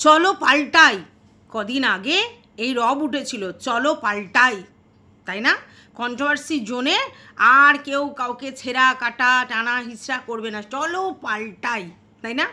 চলো পাল্টাই। কদিন আগে এই রব উঠেছিল, চলো পাল্টাই। তাই না? কন্ট্রোভার্সি জোনে আর কেউ কাউকে ছেঁড়া, কাটা, টানা হিসরা করবে না। চলো পাল্টাই, তাই না?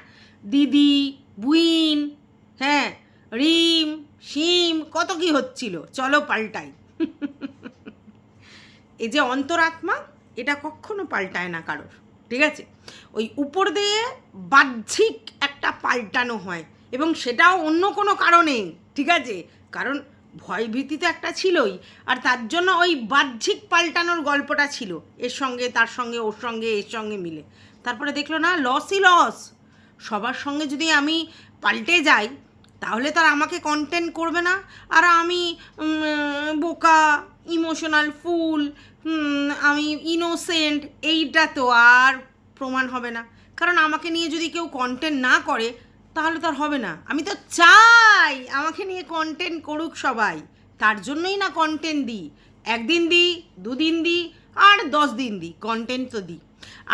দিদি, বুইন হ্যাঁ রিম, শিম, কত কি হচ্ছিল, চলো পাল্টাই। এই যে অন্তরাত্মা, এটা কখনো পাল্টায় না কারোর, ঠিক আছে? ওই উপর দিয়ে বাহ্যিক একটা পাল্টানো হয়। এবং সেটাও অন্য কোনো কারণে, ঠিক আছে? কারণ ভয়ভীতি তো একটা ছিলই, আর তার জন্য ওই বাহ্যিক পাল্টানোর গল্পটা ছিল, এর সঙ্গে, তার সঙ্গে, ওর সঙ্গে, এর সঙ্গে মিলে। তারপরে দেখল না লসই লস সবার সঙ্গে যদি আমি পাল্টে যাই, তাহলে তার আমাকে কন্টেন্ট করবে না। আর আমি বোকা ইমোশনাল ফুল আমি ইনোসেন্ট এইটা তো আর প্রমাণ হবে না। কারণ আমাকে নিয়ে যদি কেউ কন্টেন্ট না করে তাহলে তার হবে না। আমি তো চাই আমাকে নিয়ে কন্টেন্ট করুক সবাই। তার জন্যই না কন্টেন্ট দিই। একদিন দিই, দুদিন দিই, আর দশ দিন দিই। কন্টেন্ট তো দিই।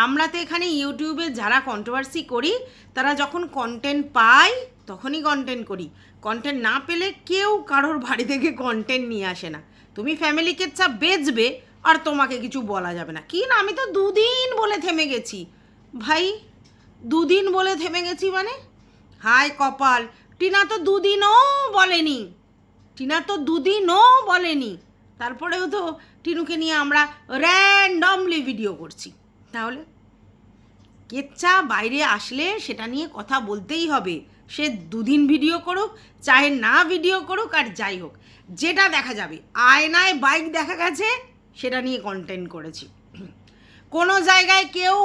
আমরা তো এখানে ইউটিউবে যারা কন্ট্রোভার্সি করি, তারা যখন কন্টেন্ট পাই, তখনই কন্টেন্ট করি। কন্টেন্ট না পেলে কেউ কারোর বাড়ি থেকে কন্টেন্ট নিয়ে আসে না। তুমি ফ্যামিলিকে চা বেচবে, আর তোমাকে কিছু বলা যাবে না। কি না, আমি তো দুদিন বলে থেমে গেছি। ভাই, দুদিন বলে থেমে গেছি মানে? হায় কপাল। টিনা তো দুদিনও বলেনি। টিনা তো দুদিনও বলেনি। তারপরেও তো টিনুকে নিয়ে আমরা র্যান্ডমলি ভিডিও করছি। তাহলে কেচ্ছা বাইরে আসলে সেটা নিয়ে কথা বলতেই হবে। সে দুদিন ভিডিও করুক চাহে না ভিডিও করুক আর যাই হোক, যেটা দেখা যাবে। আয়নায় বাইক দেখা গেছে, সেটা নিয়ে কন্টেন্ট করেছি। কোনো জায়গায় কেউ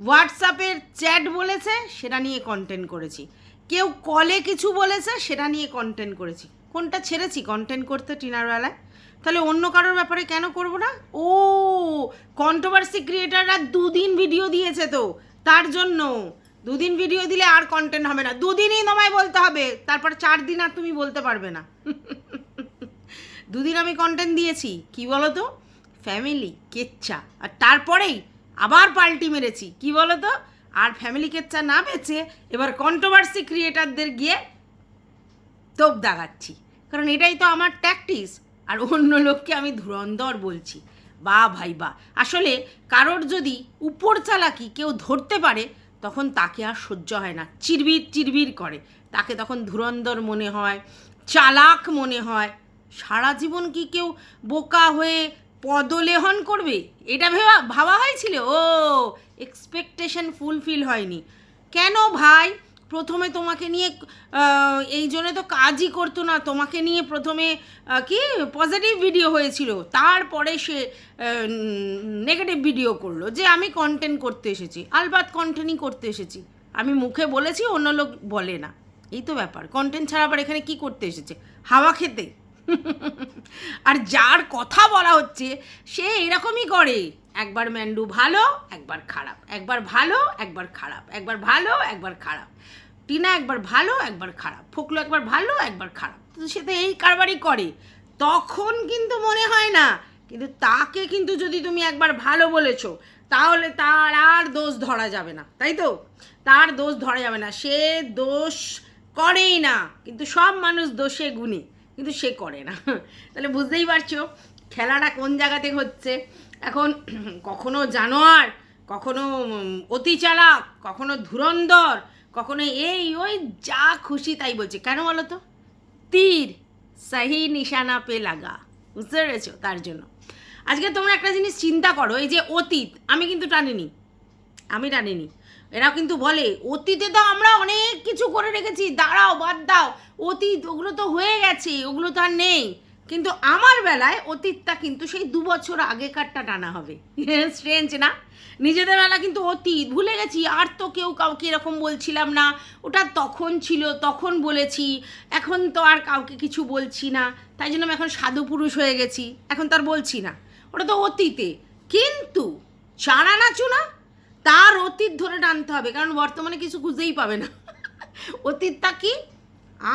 হোয়াটসঅ্যাপের চ্যাট বলেছে, সেটা নিয়ে কন্টেন্ট করেছি। কেউ কলে কিছু বলেছে, সেটা নিয়ে কন্টেন্ট করেছি। কোনটা ছেড়েছি? কন্টেন্ট করতে টিনার বেলায়। তাহলে অন্য কারোর ব্যাপারে কেন করব না? ও কন্ট্রোভার্সি ক্রিয়েটাররা দুদিন ভিডিও দিয়েছে তো, তার জন্য। দুদিন ভিডিও দিলে আর কন্টেন্ট হবে না। দুদিনই তোমায় বলতে হবে, তারপর চার দিন আর তুমি বলতে পারবে না। দুদিন আমি কন্টেন্ট দিয়েছি, কি বলো তো ফ্যামিলি কেচ্ছা। আর তারপরেই আবার পাল্টি মেরেছি, কি বলো তো আর ফ্যামিলি কেচ্ছা না বেছে এবার কন্ট্রোভার্সি ক্রিয়েটারদের গিয়ে তোপ দাগাচ্ছি। কারণ এটাই তো আমার ট্যাকটিস আর অন্য লোককে আমি ধুরন্ধর বলছি। বা ভাই, বা। আসলে কারোর যদি উপর চালাকি কেউ ধরতে পারে, তখন তাকে আর সহ্য হয় না। চিরবির চিরবির করে। তাকে তখন ধুরন্ধর মনে হয়, চালাক মনে হয়। সারা জীবন কি কেউ বোকা হয়ে পদলেহন করবে? এটা ভেবা, ভাবা হয়েছিল? ও এক্সপেকটেশন ফুলফিল হয়নি। কেন ভাই? প্রথমে তোমাকে নিয়ে এই জন্য তো কাজই করতো না। তোমাকে নিয়ে প্রথমে কি? পজিটিভ ভিডিও হয়েছিল। তারপরে সে নেগেটিভ ভিডিও করল যে আমি কন্টেন্ট করতে এসেছি। আলবাত কন্টেন্টই করতে এসেছি। আমি মুখে বলেছি, অন্য লোক বলে না। এই তো ব্যাপার। কন্টেন্ট ছাড়া আবার এখানে কি করতে এসেছে? হাওয়া খেতে। আর যার কথা বলা হচ্ছে, সে এরকমই করে। একবার ম্যান্ডু ভালো, একবার খারাপ। একবার ভালো, একবার খারাপ। একবার ভালো, একবার খারাপ। টিনা একবার ভালো, একবার খারাপ। ফকলু একবার ভালো, একবার খারাপ। সে তো এই কারবারই করে। তখন কিন্তু মনে হয় না, কিন্তু তাকে কিন্তু যদি তুমি একবার ভালো বলেছ, তাহলে তার আর দোষ ধরা যাবে না। তাই তো? তার দোষ ধরা যাবে না। সে দোষ করেই না। কিন্তু সব মানুষ দোষে গুণে। কিন্তু সে করে না। তাহলে বুঝতেই পারছ খেলাটা কোন জায়গাতে হচ্ছে? এখন কখনো জানোয়ার, কখনো অতি চালাক, কখনো ধুরন্ধর, কখনো এই ওই যা খুশি তাই বলছে। কেন বলো তো? তীর সাহি নিশানা পে লাগা। বুঝতে পেরেছ? তার জন্য। আজকে তোমরা একটা জিনিস চিন্তা করো, এই যে অতীত, আমি কিন্তু টানিনি। আমি টানিনি। এরা কিন্তু বলে, অতীতে তো আমরা অনেক কিছু করে রেখেছি, দাঁড়াও, বাদ দাও, অতীত, ওগুলো তো হয়ে গেছে, ওগুলো তো আর নেই। কিন্তু আমার বেলায় অতীতটা কিন্তু সেই দু বছর আগেকারটা টানা হবে। স্ট্রেঞ্জ না? নিজেদের বেলা কিন্তু অতীত, ভুলে গেছি, আর তো কেউ কাউকে এরকম বলছিলাম না। ওটা তখন ছিল, তখন বলেছি, এখন তো আর কাউকে কিছু বলছি না। তাই জন্য আমি এখন সাধু পুরুষ হয়ে গেছি, এখন তার বলছি না। ওটা তো অতীতে। কিন্তু, চানা না তার অতীত ধরে টানতে হবে, কারণ বর্তমানে কিছু খুঁজেই পাবে না। অতীতটা কি?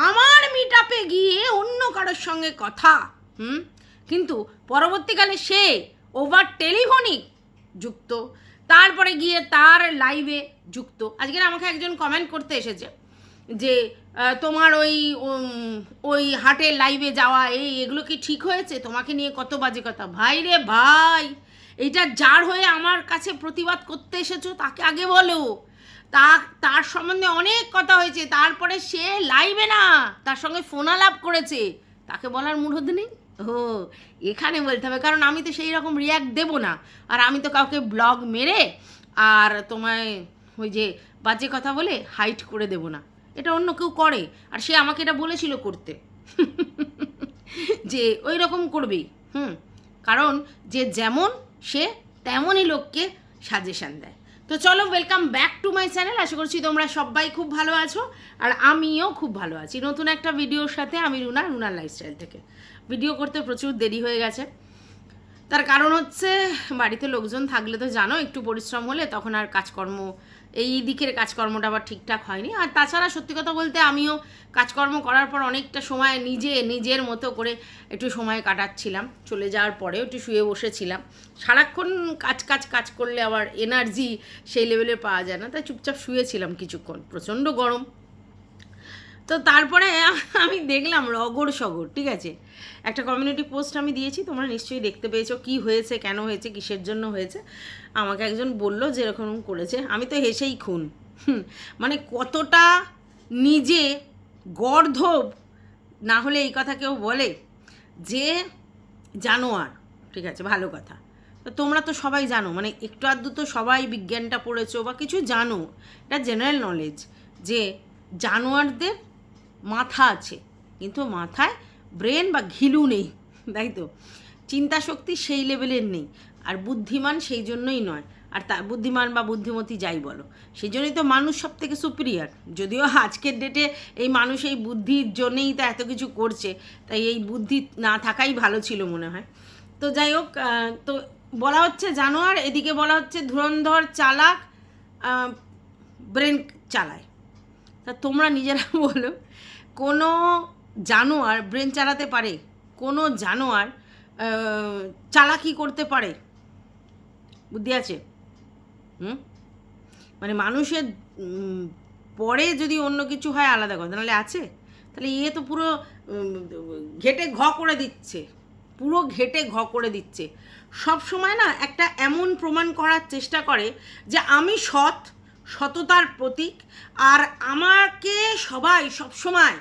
আমার মিট গিয়ে অন্য কারোর সঙ্গে কথা, হুম? কিন্তু পরবর্তীকালে সে ওভার টেলিফোনিক যুক্ত, তারপরে গিয়ে তার লাইভে যুক্ত। আজকে আমাকে একজন কমেন্ট করতে এসেছে যে তোমার ওই ওই হাটের লাইভে যাওয়া, এই এগুলো কি ঠিক হয়েছে? তোমাকে নিয়ে কত বাজে কথা। ভাই রে ভাই! এইটা যার হয়ে আমার কাছে প্রতিবাদ করতে এসেছ তাকে আগে বলো। তা, তার সম্বন্ধে অনেক কথা হয়েছে, তারপরে সে লাইবে না। তার সঙ্গে ফোন আলাপ করেছে। তাকে বলার মুরদ নেই? ও, এখানে বলতে হবে, কারণ আমি তো সেই রকম রিয়াক্ট দেবো না। আর আমি তো কাউকে ব্লগ মেরে আর তোমায় ওই যে বাজে কথা বলে হাইট করে দেবো না। এটা অন্য কেউ করে, আর সে আমাকে এটা বলেছিল করতে। যে, ওই রকম করবেই। হুম, কারণ যে যেমন সে তেমনই লোককে সাজেশান দেয়। তো চলো welcome back to my channel আশা করছি তোমরা সবাই খুব ভালো আছো আর আমিও খুব ভালো আছি। নতুন একটা ভিডিওর সাথে আমি রুনা, রুনার লাইফস্টাইল থেকে। ভিডিও করতে প্রচুর দেরি হয়ে গেছে। তার কারণ হচ্ছে, বাড়িতে লোকজন থাকলে তো জানো, একটু পরিশ্রম হলে তখন আর কাজকর্ম, এই দিকের কাজকর্মটা আবার ঠিকঠাক হয়নি। আর তাছাড়া সত্যি কথা বলতে আমিও কাজকর্ম করার পর অনেকটা সময় নিজে, নিজের মতো করে একটু সময় কাটাচ্ছিলাম। চলে যাওয়ার পরেও একটু শুয়ে বসেছিলাম। সারাক্ষণ কাজ কাজ কাজ করলে আবার এনার্জি সেই লেভেলে পাওয়া যায় না। তাই চুপচাপ শুয়েছিলাম কিছুক্ষণ। প্রচণ্ড গরম। তো তারপরে আমি দেখলাম রগর সগর ঠিক আছে? একটা কমিউনিটি পোস্ট আমি দিয়েছি, তোমরা নিশ্চয়ই দেখতে পেয়েছ কি হয়েছে, কেন হয়েছে, কিসের জন্য হয়েছে। আমাকে একজন বলল যে এরকম করেছে, আমি তো হেসেই খুন। মানে কতটা নিজে গর্ধব, না হলে এই কথা কেউ বলে, যে জানোয়ার, ঠিক আছে, ভালো কথা। তো তোমরা তো সবাই জানো মানে একটু আধটু তো সবাই বিজ্ঞানটা পড়েছো বা কিছু জানো, এটা জেনারেল নলেজ যে জানোয়ারদের মাথা আছে, কিন্তু মাথায় ব্রেন বা ঘিলু নেই, তাই তো? চিন্তা শক্তি সেই লেভেলের নেই, আর বুদ্ধিমান সেই জন্যই নয়। আর তা, বুদ্ধিমান বা বুদ্ধিমতী যাই বলো, সেই জন্যই তো মানুষ সব থেকে সুপিরিয়ার যদিও আজকের ডেটে এই মানুষ এই বুদ্ধির জন্যেই তো এত কিছু করছে, তাই এই বুদ্ধি না থাকাই ভালো ছিল মনে হয়। তো যাই হোক তো বলা হচ্ছে জানোয়ার, এদিকে বলা হচ্ছে ধুরন্ধর চালাক ব্রেন চালায়। তা তোমরা নিজেরা বলো। কোনো জানোয়ার ব্রেন চালাতে পারে, কোনো জানোয়ার চালাকি করতে পারে। বুদ্ধি আছে? হুম? মানে মানুষের পরে যদি অন্য কিছু হয় আলাদা কথা নাহলে আছে? তাহলে ইয়ে তো পুরো ঘেটে ঘ করে দিচ্ছে। পুরো ঘেটে ঘ করে দিচ্ছে। সব সময় না একটা এমন প্রমাণ করার চেষ্টা করে যে আমি সৎ, সততার প্রতীক, আর আমাকে সবাই সব সময়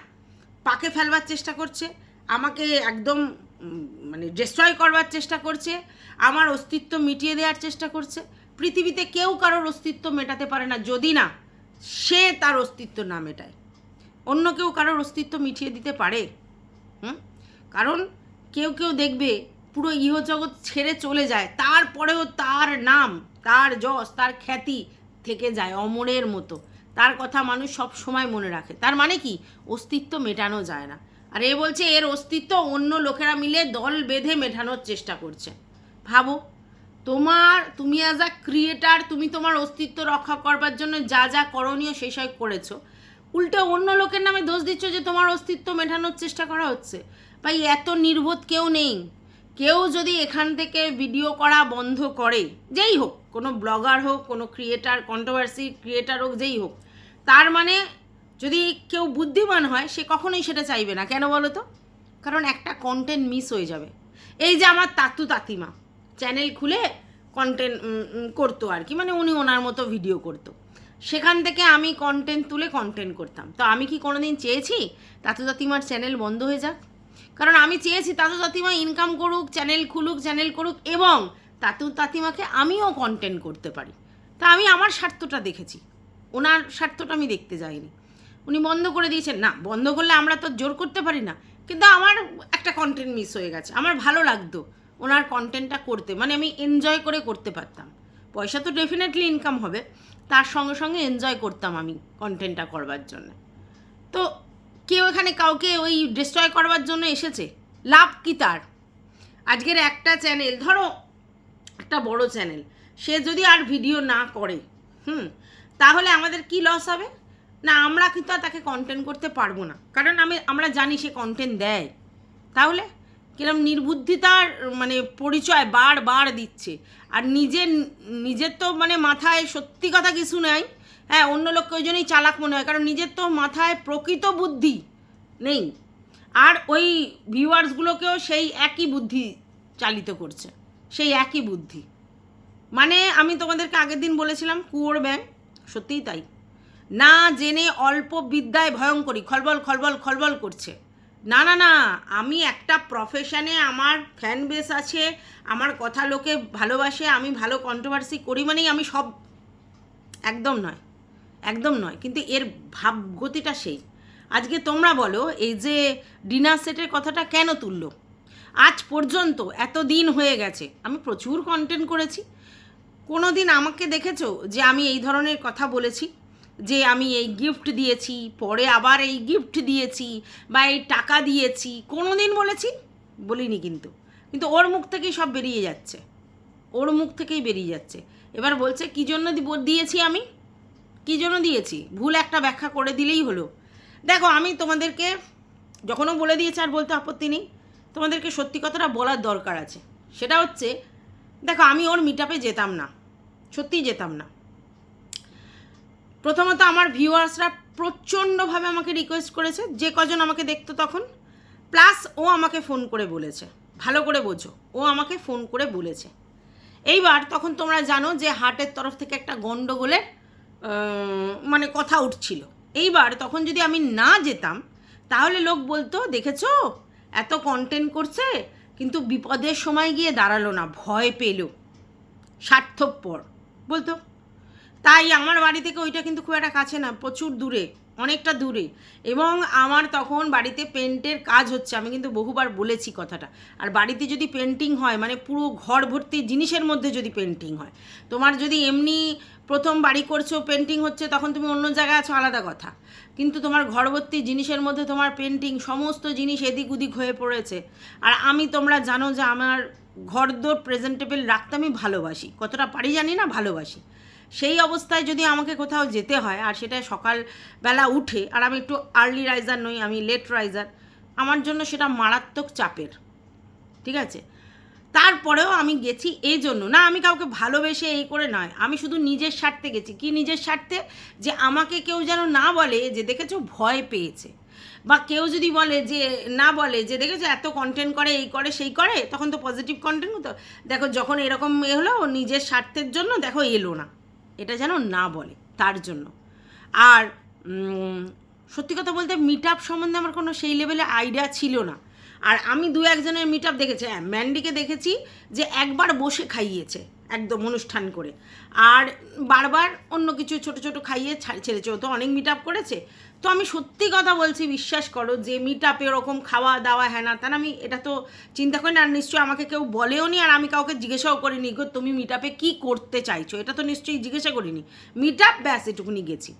পাকে ফেলবার চেষ্টা করছে, আমাকে একদম মানে ডিস্ট্রয় করবার চেষ্টা করছে, আমার অস্তিত্ব মিটিয়ে দেওয়ার চেষ্টা করছে। পৃথিবীতে কেউ কারোর অস্তিত্ব মেটাতে পারে না, যদি না সে তার অস্তিত্ব না মেটায়। অন্য কেউ কারোর অস্তিত্ব মিটিয়ে দিতে পারে, হুম? কারণ কেউ কেউ দেখবে পুরো ইহজগৎ ছেড়ে চলে যায়, তারপরেও তার নাম, তার যশ, তার খ্যাতি থেকে যায় অমরের মতো। তার কথা মানুষ সব সময় মনে রাখে। তার মানে কি? অস্তিত্ব মেটানো যায় না। আর এ বলছে, এর অস্তিত্ব অন্য লোকেরা মিলে দল বেঁধে মেটানোর চেষ্টা করছে। ভাবো, তোমার, তুমি অ্যাজ আ ক্রিয়েটার তুমি তোমার অস্তিত্ব রক্ষা করবার জন্য যা যা করণীয় সেই সব করেছ। উল্টে অন্য লোকের নামে দোষ দিচ্ছ যে তোমার অস্তিত্ব মেটানোর চেষ্টা করা হচ্ছে। ভাই, এত নির্বোধ কেউ নেই। কেউ যদি এখান থেকে ভিডিও করা বন্ধ করে, যেই হোক, কোনো ব্লগার হোক, কোনো ক্রিয়েটার কন্ট্রোভার্সি ক্রিয়েটার হোক, যেই হোক তার মানে যদি কেউ বুদ্ধিমান হয়, সে কখনোই সেটা চাইবে না। কেন বলো তো? কারণ একটা কন্টেন্ট মিস হয়ে যাবে। এই যে আমার তাতু তাতিমা চ্যানেল খুলে কন্টেন্ট করতো আর কি। মানে উনি ওনার মতো ভিডিও করতো। সেখান থেকে আমি কন্টেন্ট তুলে কন্টেন্ট করতাম। তো আমি কি কোনোদিন চেয়েছি তাতু তাতিমার চ্যানেল বন্ধ হয়ে যাক? কারণ আমি চেয়েছি তাতু তাতিমা ইনকাম করুক চ্যানেল খুলুক চ্যানেল করুক এবং তাতু তাতিমাকে আমিও কন্টেন্ট করতে পারি। তা আমি আমার স্বার্থটা দেখেছি। ওনার স্বার্থটা আমি দেখতে যাইনি। উনি বন্ধ করে দিয়েছেন, না, বন্ধ করলে আমরা তো জোর করতে পারি না। কিন্তু আমার একটা কন্টেন্ট মিস হয়ে গেছে, আমার ভালো লাগতো ওনার কন্টেন্টটা করতে মানে আমি এনজয় করে করতে পারতাম। পয়সা তো ডেফিনেটলি ইনকাম হবে, তার সঙ্গে সঙ্গে এনজয় করতাম আমি কন্টেন্টটা করবার জন্য। তো কেউ এখানে কাউকে ওই ডিস্ট্রয় করবার জন্য এসেছে? লাভ কি তার? আজকের একটা চ্যানেল ধরো একটা বড় চ্যানেল সে যদি আর ভিডিও না করে হুম, তাহলে আমাদের কি লস হবে? না, আমরা কিন্তু আর তাকে কন্টেন্ট করতে পারব না। কারণ আমি, আমরা জানি সে কন্টেন্ট দেয়। তাহলে? কিরম নির্বুদ্ধিতার মানে পরিচয় বারবার দিচ্ছে। আর নিজের নিজের তো মানে মাথায় সত্যি কথা কিছু নাই। হ্যাঁ অন্য লোককে ওই জন্যই চালাক মনে হয়। কারণ নিজের তো মাথায় প্রকৃত বুদ্ধি নেই। আর ওই ভিউয়ার্সগুলোকেও সেই একই বুদ্ধি চালিত করছে। সেই একই বুদ্ধি। মানে আমি তোমাদেরকে আগের দিন বলেছিলাম, কুয়োর ব্যাং সত্যিই তাই। না জেনে অল্প বিদ্যায় ভয়ঙ্করী, খলবল খলবল খলবল করছে। না না না, আমি একটা প্রফেশনে আমার ফ্যান বেস আছে, আমার কথা লোকে ভালোবাসে, আমি ভালো কন্ট্রোভার্সি করি মানেই আমি সব, একদম নয় একদম নয়, কিন্তু এর ভাবগতিটা সেই। আজকে তোমরা বলো, এই যে ডিনার সেটের কথাটা কেন তুললো? আজ পর্যন্ত এত দিন হয়ে গেছে, আমি প্রচুর কন্টেন্ট করেছি কোনো দিন আমাকে দেখেছ যে আমি এই ধরনের কথা বলেছি? যে আমি এই গিফট দিয়েছি, পরে আবার এই গিফট দিয়েছি বা এই টাকা দিয়েছি কোনো দিন বলেছি? বলিনি কিন্তু। কিন্তু ওর মুখ থেকেই সব বেরিয়ে যাচ্ছে। ওর মুখ থেকেই বেরিয়ে যাচ্ছে। এবার বলছে, কী জন্য দিয়েছি আমি? কী জন্য দিয়েছি? ভুল একটা ব্যাখ্যা করে দিলেই হলো। দেখো, আমি তোমাদেরকে যখনও বলে দিয়েছি আর বলতে আপত্তি নেই, তোমাদেরকে সত্যি কথাটা বলার দরকার আছে। সেটা হচ্ছে, দেখো, আমি ওর মিট যেতাম না। সত্যিই যেতাম না। প্রথমত আমার ভিউয়ার্সরা প্রচণ্ডভাবে আমাকে রিকোয়েস্ট করেছে, যে কজন আমাকে দেখতো তখন প্লাস ও আমাকে ফোন করে বলেছে, ভালো করে বোঝো, ও আমাকে ফোন করে বলেছে। এইবার তখন তোমরা জানো যে হার্টের তরফ থেকে একটা গণ্ডগোলের মানে কথা উঠছিল। এইবার তখন যদি আমি না যেতাম, তাহলে লোক বলতো, দেখেছ? এত কন্টেন্ট করছে, কিন্তু বিপদের সময় গিয়ে দাঁড়াল না, ভয় পেল। স্বার্থপর বলতো? তাই আমার বাড়ি থেকে ওইটা কিন্তু খুব একটা কাছে না, প্রচুর দূরে, অনেকটা দূরে। এবং আমার তখন বাড়িতে পেন্টের কাজ হচ্ছে, আমি কিন্তু বহুবার বলেছি কথাটা। আর বাড়িতে যদি পেন্টিং হয় মানে পুরো ঘর ভর্তি জিনিসের মধ্যে যদি পেন্টিং হয়, তোমার যদি এমনি প্রথম বাড়ি করছ, পেন্টিং হচ্ছে, তখন তুমি অন্য জায়গায় আছো, আলাদা কথা। কিন্তু তোমার ঘরভর্তি জিনিসের মধ্যে তোমার পেন্টিং, সমস্ত জিনিস এদিক ওদিক হয়ে পড়েছে। আর আমি তোমরা জানো যে আমার ঘরদোর প্রেজেন্টেবল রাখতে আমি ভালোবাসি। কতটা পারি জানি না, ভালোবাসি। সেই অবস্থায় যদি আমাকে কোথাও যেতে হয়, আর সেটা সকালবেলা উঠে, আর আমি একটু আর্লি রাইজার নই, আমি লেট রাইজার আমার জন্য সেটা মারাত্মক চাপের। ঠিক আছে? তারপরেও আমি গেছি এই জন্য। না, আমি কাউকে ভালোবেসে এই করে নয়। আমি শুধু নিজের স্বার্থে গেছি। কি নিজের স্বার্থে? যে আমাকে কেউ যেন না বলে, যে দেখেছ ভয় পেয়েছে। বা কেউ যদি বলে যে, না বলে যে, দেখেছ এত কন্টেন্ট করে, এই করে, সেই করে? তখন তো পজিটিভ কন্টেন্ট হতো। দেখো, যখন এরকম এ হলো নিজের স্বার্থের জন্য দেখো এলো না। এটা যেন না বলে, তার জন্য। আর সত্যি কথা বলতে মিট আপ সম্বন্ধে আমার কোনো সেই লেভেলে আইডিয়া ছিল না। আর আমি দু একজনের মিট আপ দেখেছি হ্যাঁ ম্যান্ডিকে দেখেছি যে একবার বসে খাইয়েছে। একদম অনুষ্ঠান করে। আর বারবার অন্য কিছু ছোট ছোট খাইয়ে ছেড়েছে। ও তো অনেক মিট আপ করেছে। তো আমি সত্যি কথা বলছি, বিশ্বাস করো, যে মিট আপে ওরকম খাওয়া দাওয়া হ্যাঁ না আমি এটা তো চিন্তা করি না। আর নিশ্চয়ই আমাকে কেউ বলেও নি, আর আমি কাউকে জিজ্ঞাসাও করিনি, গো, তুমি মিট আপে কী করতে চাইছো? এটা তো নিশ্চয়ই জিজ্ঞাসা করিনি। মিট আপ ব্যাস, এটুকুনি গেছি।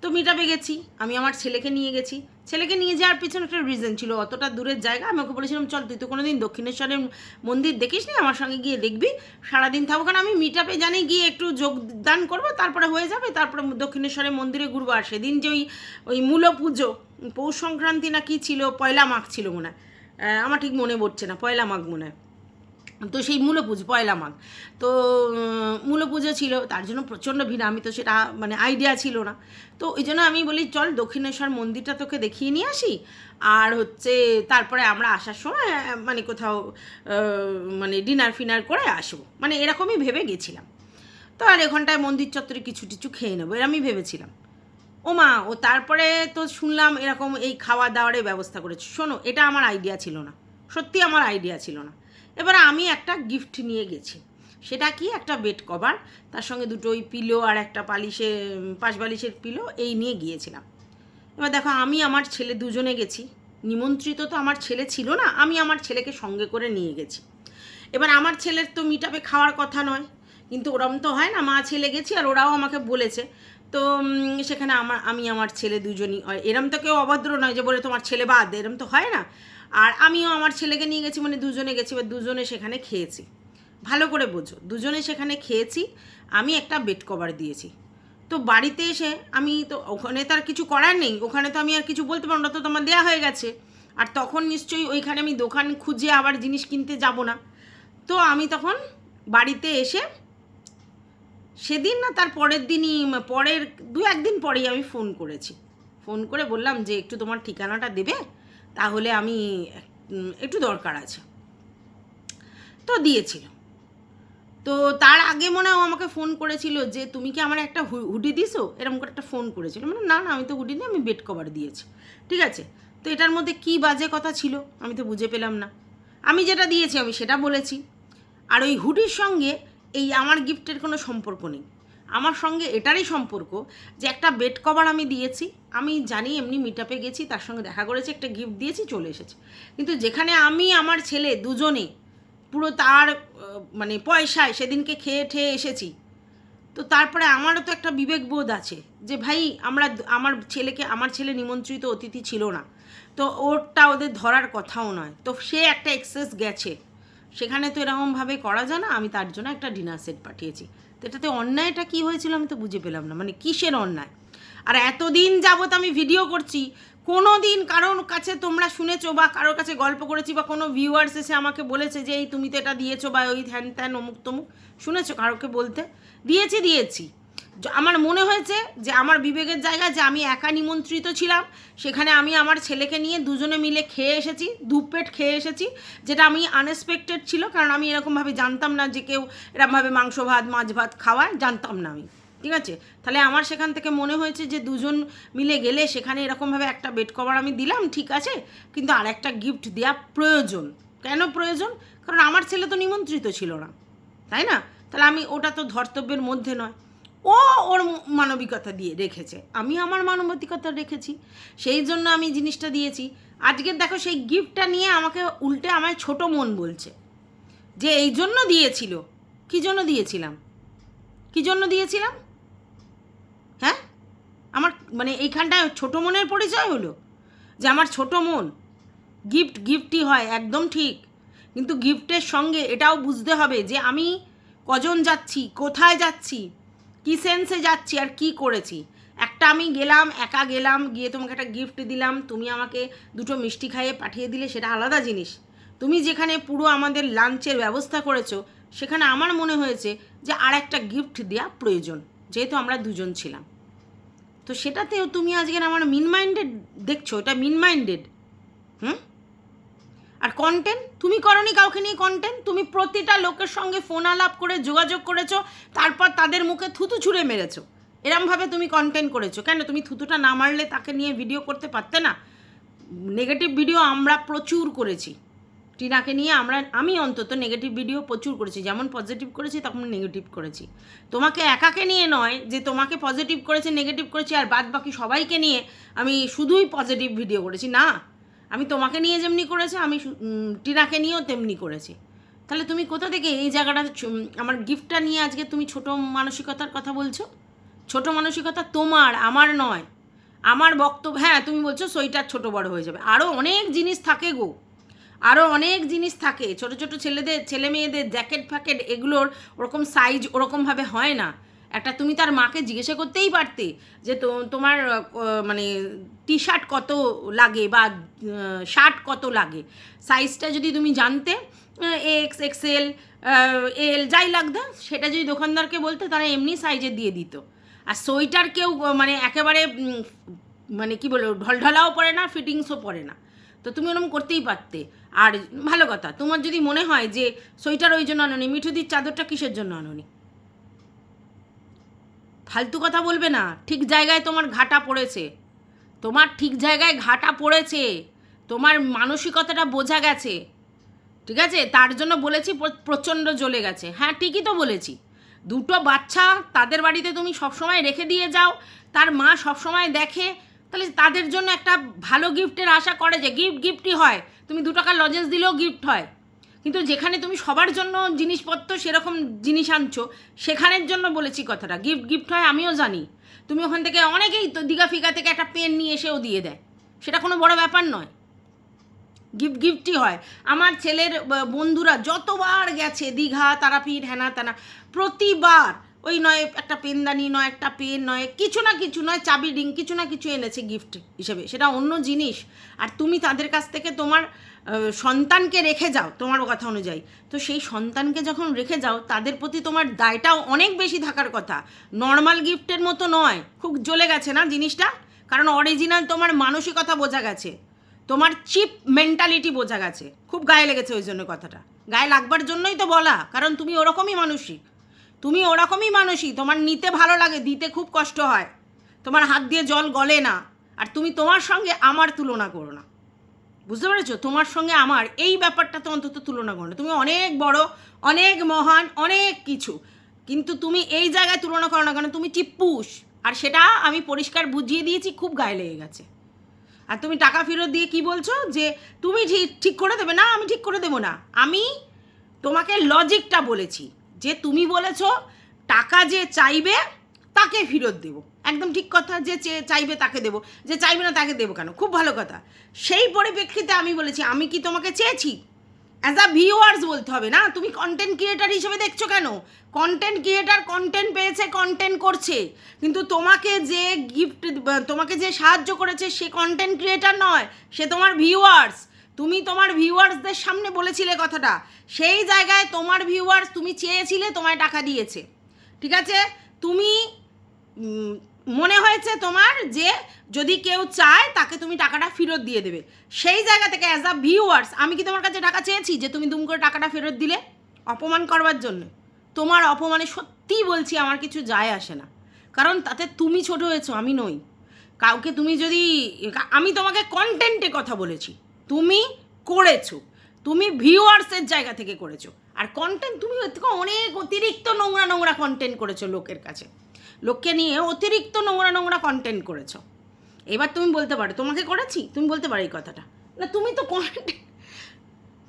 তো মিট আপে গেছি, আমি আমার ছেলেকে নিয়ে গেছি। ছেলেকে নিয়ে যাওয়ার পিছনে একটা রিজন ছিল, অতটা দূরের জায়গা। আমি ওকে বলেছিলাম, চল, তুই তো কোনো দিন দক্ষিণেশ্বরের মন্দির দেখিস নি, আমার সঙ্গে গিয়ে দেখবি, সারাদিন থাকব। কারণ আমি মিট আপে জানি, গিয়ে একটু যোগদান করব, তারপরে হয়ে যাবে, তারপরে দক্ষিণেশ্বরের মন্দিরে ঘুরবো। আর সেদিন যে ওই ওই মূল পুজো, পৌষ সংক্রান্তি না কী ছিল, পয়লা মাঘ ছিল মনে হয়। আমার ঠিক মনে পড়ছে না, পয়লা মাঘ মনে হয়। তো সেই মূল পুজো পয়লা মাঘ। তো মূল পুজো ছিল, তার জন্য প্রচণ্ড ভিড়, আমি তো সেটা মানে আইডিয়া ছিল না। তো ওই জন্য আমি বলি, চল দক্ষিণেশ্বর মন্দিরটা তোকে দেখিয়ে নিয়ে আসি। আর হচ্ছে, তারপরে আমরা আসার সময় মানে কোথাও মানে ডিনার ফিনার করে আসব। মানে এরকমই ভেবে গেছিলাম। তো আর এখানটায় মন্দির চত্বরে কিছু টিছু খেয়ে নেব, এরমই ভেবেছিলাম। ও মা, ও তারপরে তো শুনলাম এরকম এই খাওয়া দাওয়ারের ব্যবস্থা করেছে। শোনো, এটা আমার আইডিয়া ছিল না। সত্যি আমার আইডিয়া ছিল না। এবার আমি একটা গিফট নিয়ে গেছি। সেটা কি? একটা বেড কভার তার সঙ্গে দুটো ওই পিলো আর একটা পালিশে, পাশ বালিশের পিলো এই নিয়ে গিয়েছিলাম। এবার দেখো, আমি আমার ছেলে দুজনে গেছি। নিমন্ত্রিত তো আমার ছেলে ছিল না, আমি আমার ছেলেকে সঙ্গে করে নিয়ে গেছি। এবার আমার ছেলের তো মিটাপে খাওয়ার কথা নয়, কিন্তু ওরম তো হয় না, মা ছেলে গেছি আর ওরাও আমাকে বলেছে। তো সেখানে আমার, আমি আমার ছেলে দুজনই, এরম তো কেউ অভদ্র নয় যে বলে তোমার ছেলে বাদ, এরম তো হয় না। আর আমিও আমার ছেলেকে নিয়ে গেছি মানে দুজনে গেছি, এবার দুজনে সেখানে খেয়েছি। ভালো করে বোঝো, দুজনে সেখানে খেয়েছি, আমি একটা বেড কভার দিয়েছি। তো বাড়িতে এসে আমি তো, ওখানে তো আর কিছু করার নেই, ওখানে তো আমি আর কিছু বলতে পারব না, তো তোমার দেওয়া হয়ে গেছে। আর তখন নিশ্চয়ই ওইখানে আমি দোকান খুঁজে আবার জিনিস কিনতে যাব না। তো আমি তখন বাড়িতে এসে, সেদিন না তার পরের দিনই পরের দু একদিন পরেই আমি ফোন করেছি। ফোন করে বললাম যে, একটু তোমার ঠিকানাটা দেবে? তাহলে আমি একটু দরকার আছে। তো দিয়েছিল। তো তার আগে মনে হয় আমাকে ফোন করেছিল যে, তুমি কি আমার একটা হুডি দিছো? এরকম করে একটা ফোন করেছিল। মানে না না, আমি তো হুডি নিয়ে আমি বেড কভার দিয়েছি। ঠিক আছে? তো এটার মধ্যে কি বাজে কথা ছিল, আমি তো বুঝে পেলাম না। আমি যেটা দিয়েছি, আমি সেটা বলেছি। আর ওই হুডির সঙ্গে এই আমার গিফটের কোনো সম্পর্ক নেই। আমার সঙ্গে এটারই সম্পর্ক যে একটা বেড কভার আমি দিয়েছি, আমি জানি এমনি মিটআপে গেছি, তার সঙ্গে দেখা করেছি, একটা গিফট দিয়েছি, চলে এসেছে। কিন্তু যেখানে আমি, আমার ছেলে দুজনে পুরো তার মানে পয়সায় সেদিনকে খেয়ে ঠেয়ে এসেছি, তো তারপরে আমারও তো একটা বিবেকবোধ আছে যে ভাই, আমরা আমার ছেলেকে, আমার ছেলে নিমন্ত্রিত অতিথি ছিল না, তো ওরটা ওদের ধরার কথাও নয়। তো সে একটা এক্সেস গেছে, সেখানে তো এরকমভাবে করা যায় না, আমি তার জন্য একটা ডিনার সেট পাঠিয়েছি। এটাতে অন্যায়টা কি হয়েছিল আমি তো বুঝে পেলাম না মানে কিসের অন্যায়? আর এতদিন যাবত আমি ভিডিও করছি কোনো দিন কারোর কাছে তোমরা শুনেছো বা কারোর কাছে গল্প করেছি বা কোনো ভিউয়ার্স এসে আমাকে বলেছে যে, এই তুমি তো এটা দিয়েছ বা ওই ধ্যান ত্যান অমুক তমুক? শুনেছো কারোকে বলতে? দিয়েছি দিয়েছি। আমার মনে হয়েছে যে আমার বিবেকের জায়গা যে আমি একা নিমন্ত্রিত ছিলাম, সেখানে আমি আমার ছেলেকে নিয়ে দুজনে মিলে খেয়ে এসেছি, দু পেট খেয়ে এসেছি, যেটা আমি আনএক্সপেক্টেড ছিল, কারণ আমি এরকমভাবে জানতাম না যে কেউ এরকমভাবে মাংস ভাত, মাছ ভাত খাওয়ায়, জানতাম না আমি। ঠিক আছে? তাহলে আমার সেখান থেকে মনে হয়েছে যে দুজন মিলে গেলে সেখানে এরকমভাবে একটা বেড কভার আমি দিলাম, ঠিক আছে? কিন্তু আর একটা গিফট দেওয়া প্রয়োজন। কেন প্রয়োজন? কারণ আমার ছেলে তো নিমন্ত্রিত ছিল না। তাই না? তাহলে আমি, ওটা তো ধর্তব্যের মধ্যে নয়। ও ওর মানবিকতা দিয়ে রেখেছে। আমি আমার মানবিকতা রেখেছি। সেই জন্য আমি জিনিসটা দিয়েছি। আজকে দেখো সেই গিফটটা নিয়ে আমাকে উল্টে আমায় ছোট মন বলছে। যে এই জন্য দিয়েছিল। কি জন্য দিয়েছিলাম? কি জন্য দিয়েছিলাম? হ্যাঁ? আমার মানে এইখানটায় ছোট মনের পরিচয় হলো? যে আমার ছোট মন। গিফট গিফটই হয়, একদম ঠিক। কিন্তু গিফটের সঙ্গে এটাও বুঝতে হবে যে আমি কজন যাচ্ছি, কোথায় যাচ্ছি? কি সেন্সে যাচ্ছি আর কি করেছি? একটা আমি গেলাম, একা গেলাম, গিয়ে তোমাকে একটা গিফট দিলাম, তুমি আমাকে দুটো মিষ্টি খাইয়ে পাঠিয়ে দিলে, সেটা আলাদা জিনিস। তুমি যেখানে পুরো আমাদের লাঞ্চের ব্যবস্থা করেছ, সেখানে আমার মনে হয়েছে যে আর একটা গিফট দেওয়া প্রয়োজন, যেহেতু আমরা দুজন ছিলাম। তো সেটাতেও তুমি আজকের আমার মিন মাইন্ডেড দেখছ, এটা মিন মাইন্ডেড হুম? আর কন্টেন্ট তুমি করনি কাউকে নিয়ে কন্টেন্ট তুমি প্রতিটা লোকের সঙ্গে ফোন আলাপ করে, যোগাযোগ করেছ, তারপর তাদের মুখে থুতু ছুঁড়ে মেরেছো। এরমভাবে তুমি কন্টেন্ট করেছ। কেন? তুমি থুতুটা না মারলে তাকে নিয়ে ভিডিও করতে পারতে না? নেগেটিভ ভিডিও আমরা প্রচুর করেছি। টিনাকে নিয়ে আমরা, আমি অন্তত নেগেটিভ ভিডিও প্রচুর করেছি। যেমন পজিটিভ করেছি, তখন নেগেটিভ করেছি। তোমাকে একাকে নিয়ে নয় যে তোমাকে পজিটিভ করেছে নেগেটিভ করেছি, আর বাদ বাকি সবাইকে নিয়ে আমি শুধুই পজিটিভ ভিডিও করেছি। না। আমি তোমাকে নিয়ে যেমনি করেছি, আমি টিনাকে নিয়েও তেমনি করেছি। তাহলে তুমি কোথা থেকে এই জায়গাটা আমার গিফটটা নিয়ে আজকে তুমি ছোট মানসিকতার কথা বলছো? ছোট মানসিকতা তোমার, আমার নয়। আমার বক্তব্য হ্যাঁ তুমি বলছো সোয়েটার ছোট বড় হয়ে যাবে। আরও অনেক জিনিস থাকে গো। আরও অনেক জিনিস থাকে। ছোট ছোট ছেলেদের, ছেলে মেয়েদের, জ্যাকেট ফ্যাকেট, এগুলোর ওরকম সাইজ ওরকমভাবে হয় না। একটা তুমি তার মাকে জিজ্ঞাসা করতেই পারতে যে তোমার মানে টি শার্ট কত লাগে বা শার্ট কত লাগে। সাইজটা যদি তুমি জানতে এক্স এক্সেল এল যাই লাগতো সেটা যদি দোকানদারকে বলতে তারা এমনি সাইজে দিয়ে দিত। আর সোয়েটার কেউ মানে একেবারে মানে কি বলব, ঢলঢলাও পড়ে না, ফিটিংসও পড়ে না। তো তুমি ওরকম করতেই পারতে। আর ভালো কথা, তোমার যদি মনে হয় যে সোয়েটার ওই জন্য আনোনি, মিঠুদির চাদরটা কিসের জন্য আনোনি? ফালতু কথা বলবে না। ঠিক জায়গায় তোমার ঘাটা পড়েছে। তোমার ঠিক জায়গায় ঘাটা পড়েছে। তোমার মানসিকতাটা বোঝা গেছে। ঠিক আছে? তার জন্য বলেছি প্র- প্রচণ্ড জ্বলে গেছে। হ্যাঁ ঠিকই তো বলেছি। দুটো বাচ্চা তাদের বাড়িতে তুমি সবসময় রেখে দিয়ে যাও। তার মা সবসময় দেখে। তাহলে তাদের জন্য একটা ভালো গিফটের আশা করে যে গিফট গিফটই হয়। তুমি দু টাকার লজেন্স দিলেও গিফট হয়। কিন্তু যেখানে তুমি সবার জন্য জিনিসপত্র সেরকম জিনিস আনছো, সেখানের জন্য বলেছি কথাটা। গিফট গিফট হয় আমিও জানি। তুমি ওখান থেকে অনেকেই তো দীঘা ফিকা থেকে একটা পেন নিয়ে এসেও দিয়ে দেয়। সেটা কোনো বড় ব্যাপার নয়। গিফট, গিফটই হয়। আমার ছেলের বন্ধুরা যতবার গেছে দীঘা, তারাপীঠ হ্যানা তানা, প্রতিবার ওই নয় একটা পেনদানি, নয় একটা পেন, নয় কিছু না কিছু, নয় চাবি, রিং, কিছু না কিছু এনেছে গিফট হিসেবে। সেটা অন্য জিনিস। আর তুমি তাদের কাছ থেকে তোমার সন্তানকে রেখে যাও, তোমার কথা অনুযায়ী। তো সেই সন্তানকে যখন রেখে যাও, তাদের প্রতি তোমার দায়টাও অনেক বেশি থাকার কথা। নর্মাল গিফটের মতো নয়, খুব জ্বলে গেছে না জিনিসটা? কারণ অরিজিনাল তোমার মানসিকতা বোঝা গেছে, তোমার চিপ মেন্টালিটি বোঝা গেছে। খুব গায়ে লেগেছে ওই জন্য কথাটা। গায়ে লাগবার জন্যই তো বলা, কারণ তুমি ওরকমই মানুষই। তুমি ওরকমই মানুষই, তোমার নিতে ভালো লাগে, দিতে খুব কষ্ট হয়। তোমার হাত দিয়ে জল গলে না, আর তুমি তোমার সঙ্গে আমার তুলনা করো না। বুঝতে পেরেছ? তোমার সঙ্গে আমার এই ব্যাপারটা তো অন্তত তুলনা করো তুমি অনেক বড়, অনেক মহান, অনেক কিছু। কিন্তু তুমি এই জায়গায় তুলনা করো না কেন? তুমি চিপ্পুস আর সেটা আমি পরিষ্কার বুঝিয়ে দিয়েছি, খুব গায়ে লেগে গেছে। আর তুমি টাকা ফেরত দিয়ে কি বলছো? যে তুমি ঠিক ঠিক করে দেবে? না, আমি ঠিক করে দেবো না। আমি তোমাকে লজিকটা বলেছি। যে তুমি বলেছ, টাকা যে চাইবে তাকে ফেরত দেবো। একদম ঠিক কথা যে চাইবে তাকে দেবো, যে চাইবে না তাকে দেবো কেন? খুব ভালো কথা। সেই পরিপ্রেক্ষিতে আমি বলেছি, আমি কি তোমাকে চেয়েছি? অ্যাজ আ ভিউয়ার্স বলতে হবে না? তুমি কন্টেন্ট ক্রিয়েটার হিসেবে দেখছ কেন? কন্টেন্ট ক্রিয়েটার কন্টেন্ট পেয়েছে কন্টেন্ট করছে। কিন্তু তোমাকে যে গিফট তোমাকে যে সাহায্য করেছে সে কন্টেন্ট ক্রিয়েটার নয়, সে তোমার ভিউয়ার্স তুমি তোমার ভিউয়ার্সদের সামনে বলেছিলে কথাটা। সেই জায়গায় তোমার ভিউয়ার্স তুমি চেয়েছিলে, তোমায় টাকা দিয়েছে। ঠিক আছে? তুমি মনে হয়েছে তোমার যে যদি কেউ চায় তাকে তুমি টাকাটা ফেরত দিয়ে দেবে। সেই জায়গা থেকে অ্যাজ আ ভিউয়ার্স আমি কি তোমার কাছে টাকা চেয়েছি যে তুমি দুম করে টাকাটা ফেরত দিলে? অপমান করবার জন্য। তোমার অপমানে সত্যিই বলছি আমার কিছু যায় আসে না। কারণ তাতে তুমি ছোট হয়েছো, আমি নই। কাউকে তুমি যদি, আমি তোমাকে কন্টেন্টে কথা বলেছি। তুমি করেছ। তুমি ভিউয়ার্সের জায়গা থেকে করেছ। আর কন্টেন্ট তুমি অনেক অতিরিক্ত নোংরা নোংরা কন্টেন্ট করেছ লোকের কাছে। লোককে নিয়ে অতিরিক্ত নোংরা নোংরা কন্টেন্ট করেছ। এবার তুমি বলতে পারো, তোমাকে করেছি? তুমি বলতে পারো এই কথাটা। না, তুমি তো কন্টেন্ট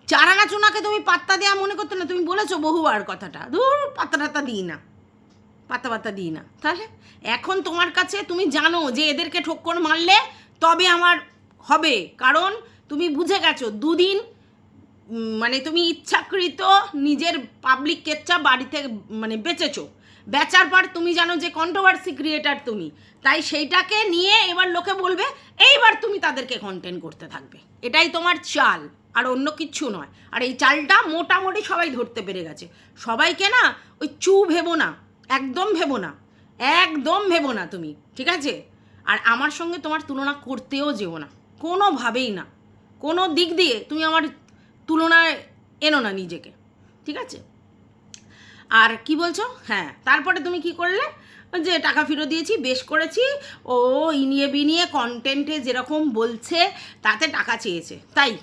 চারানা চুনাকে তুমি পাত্তা দেওয়া মনে করতো না, তুমি বলেছ বহুবার কথাটা। ধুর, পাত্তা টাত্তা দিই না। পাতা পাতা দিই না। তাহলে এখন তোমার কাছে তুমি জানো যে এদেরকে ঠক্কর মারলে তবে আমার হবে। কারণ তুমি বুঝে গেছো, দুদিন মানে তুমি ইচ্ছাকৃত নিজের পাবলিক কেচ্চা বাড়িতে মানে বেচেছো। বেচার পর তুমি জানো যে কন্ট্রোভার্সি ক্রিয়েটার তুমি। তাই সেইটাকে নিয়ে এবার লোকে বলবে, এইবার তুমি তাদেরকে কন্টেন্ট করতে থাকবে। এটাই তোমার চাল, আর অন্য কিচ্ছু নয়। আর এই চালটা মোটামুটি সবাই ধরতে পেরে গেছে। সবাইকে না ওই চু ভেবো না, একদম ভেবো না, একদম ভেবো না তুমি, ঠিক আছে? আর আমার সঙ্গে তোমার তুলনা করতেও যেও না, কোনোভাবেই না। কোনো দিক দিয়ে তুমি আমার তুলনায় এনো না নিজেকে, ঠিক আছে? আর কি বলছো? হ্যাঁ তারপরে তুমি কি করলে? যে টাকা ফেরত দিয়েছি, বেশ করেছি। ও ইনিয়ে বিনিয়ে কন্টেন্টে যেরকম বলছে, তাতে টাকা চেয়েছে। তাই?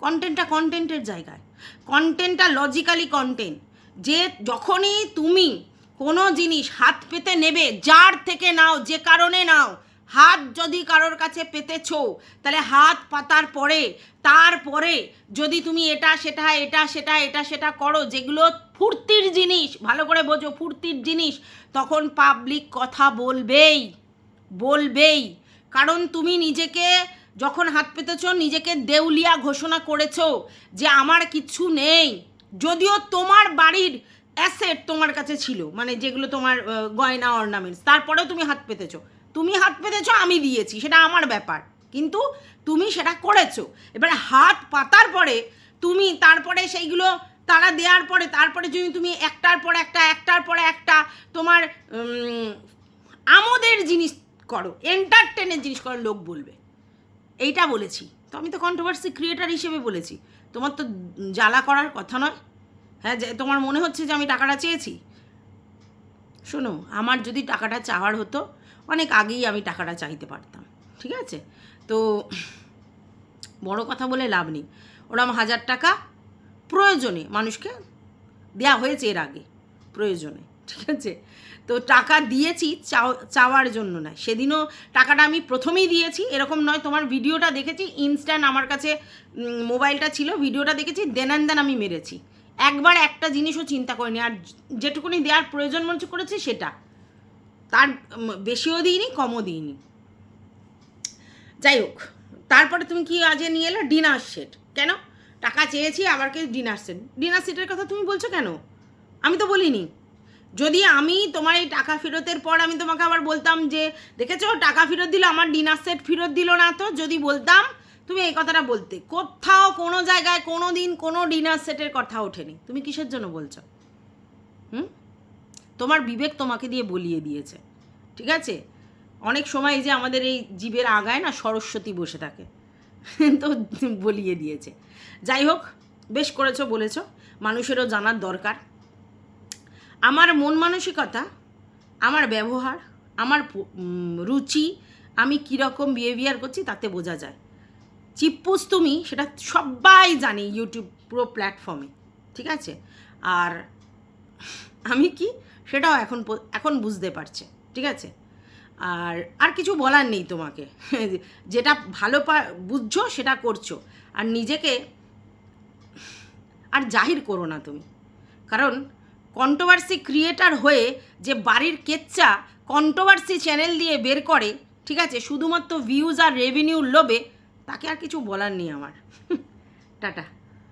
কন্টেন্টটা কন্টেন্টের জায়গায়। কন্টেন্টটা লজিক্যালি কন্টেন্ট যে যখনই তুমি কোনো জিনিস হাত পেতে নেবে, যার থেকে নাও, যে কারণে নাও, হাত যদি কারোর কাছে পেতেছো, তাহলে হাত পাতার পরে, তারপরে যদি তুমি এটা, সেটা এটা সেটা এটা, সেটা করো, যেগুলো ফুর্তির জিনিস, ভালো করে বোঝো, ফুর্তির জিনিস, তখন পাবলিক কথা বলবেই বলবেই। কারণ তুমি নিজেকে যখন হাত পেতেছো, নিজেকে দেউলিয়া ঘোষণা করেছ যে আমার কিছু নেই। যদিও তোমার বাড়ির অ্যাসেট তোমার কাছে ছিল মানে যেগুলো তোমার গয়না অর্নামেন্টস তারপরেও তুমি হাত পেতেছো। তুমি হাত পেতেছো, আমি দিয়েছি, সেটা আমার ব্যাপার। কিন্তু তুমি সেটা করেছ। এবার হাত পাতার পরে তুমি, তারপরে সেইগুলো তারা দেওয়ার পরে, তারপরে যদি তুমি একটার পর একটা, একটার পর একটা তোমার আমোদের জিনিস করো এন্টারটেনের জিনিস করো, লোক বলবে। এইটা বলেছি। তো আমি তো কন্ট্রোভার্সি ক্রিয়েটার হিসেবে বলেছি। তোমার তো জ্বালা করার কথা নয়। হ্যাঁ যে তোমার মনে হচ্ছে যে আমি টাকাটা চেয়েছি। শোনো, আমার যদি টাকাটা চাওয়ার হতো, অনেক আগেই আমি টাকাটা চাইতে পারতাম। ঠিক আছে? তো বড় কথা বলে লাভ নেই। ওরম হাজার টাকা প্রয়োজনে মানুষকে দেয়া হয়েছে এর আগে, প্রয়োজনে, ঠিক আছে? তো টাকা দিয়েছি চাও- চাওয়ার জন্য নয়। সেদিনও টাকাটা আমি প্রথমেই দিয়েছি, এরকম নয়, তোমার ভিডিওটা দেখেছি ইনস্ট্যান্ট আমার কাছে মোবাইলটা ছিল, ভিডিওটা দেখেছি দেন অ্যান্ড দেন আমি মেরেছি। একবার একটা জিনিসও চিন্তা করিনি, আর যেটুকুনি দেওয়ার প্রয়োজন মনে করেছি সেটা। তার বেশিও দিইনি, কমও দিইনি। যাই হোক, তারপরে তুমি কি আজে নিয়ে এলো? Dinner set. কেন? টাকা চেয়েছি আবার কি ডিনার সেট ডিনার সেটের কথা তুমি বলছো কেন? আমি তো বলিনি। যদি আমি তোমার এই টাকা ফেরতের পর আমি তোমাকে আবার বলতাম যে, দেখেছ, টাকা ফেরত দিল, আমার ডিনার সেট ফেরত দিল না তো? যদি বলতাম, তুমি এই কথাটা বলতে। কোথাও কোনো জায়গায় কোনো দিন কোনো ডিনার সেটের কথা ওঠেনি। তুমি কিসের জন্য বলছো? হুম? তোমার বিবেক তোমাকে দিয়ে বলিয়ে দিয়েছে। ঠিক আছে? অনেক সময় যে আমাদের এই জীবের আগায় না সরস্বতী বসে থাকে। তো বলিয়ে দিয়েছে। যাই হোক, বেশ করেছ বলেছ, মানুষেরও জানার দরকার। আমার মন মানসিকতা, আমার ব্যবহার, আমার রুচি, আমি কীরকম বিহেভিয়ার করছি তাতে বোঝা যায়। চিপ্পুস তুমি, সেটা সবাই জানি ইউটিউব পুরো প্ল্যাটফর্মে ঠিক আছে? আর আমি কি, সেটাও এখন এখন বুঝতে পারছে, ঠিক আছে? আর আর কিছু বলার নেই তোমাকে। যেটা ভালো পা, বুঝছ, সেটা করছ। আর নিজেকে, আর জাহির করো না তুমি। কারণ কন্ট্রোভার্সি ক্রিয়েটার হয়ে যে বাড়ির কেচ্চা কন্ট্রোভার্সি চ্যানেল দিয়ে বের করে, ঠিক আছে, শুধুমাত্র ভিউজ আর রেভিনিউর লোভে, তাকে আর কিছু বলার নেই আমার। টাটা।